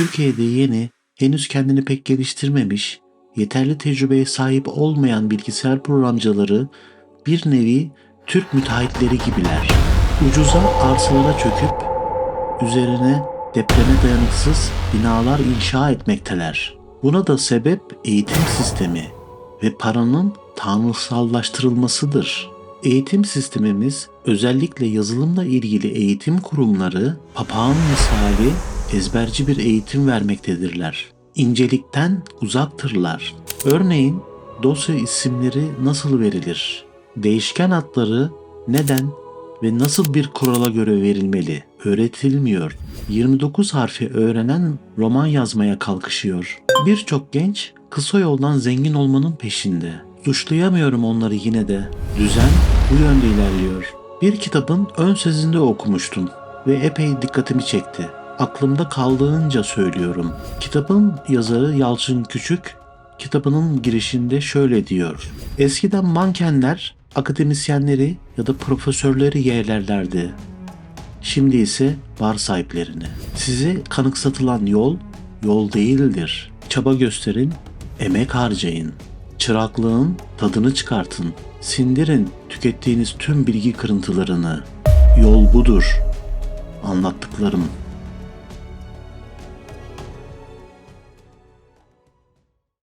Türkiye'de yeni, henüz kendini pek geliştirmemiş, yeterli tecrübeye sahip olmayan bilgisayar programcıları bir nevi Türk müteahhitleri gibiler. Ucuza arsalara çöküp üzerine depreme dayanıksız binalar inşa etmekteler. Buna da sebep eğitim sistemi ve paranın tanrısallaştırılmasıdır. Eğitim sistemimiz özellikle yazılımla ilgili eğitim kurumları papağan misali ezberci bir eğitim vermektedirler. İncelikten uzaktırlar. Örneğin dosya isimleri nasıl verilir? Değişken adları neden ve nasıl bir kurala göre verilmeli öğretilmiyor. 29 harfi öğrenen roman yazmaya kalkışıyor. Birçok genç kısa yoldan zengin olmanın peşinde. Suçlayamıyorum onları yine de. Düzen bu yönde ilerliyor. Bir kitabın ön sözünde okumuştum ve epey dikkatimi çekti. Aklımda kaldığınca söylüyorum. Kitabın yazarı Yalçın Küçük kitabının girişinde şöyle diyor. Eskiden mankenler akademisyenleri ya da profesörleri yerlerlerdi. Şimdi ise bar sahiplerini. Size kanıksatılan yol, yol değildir. Çaba gösterin, emek harcayın. Çıraklığın tadını çıkartın. Sindirin tükettiğiniz tüm bilgi kırıntılarını. Yol budur. Anlattıklarım.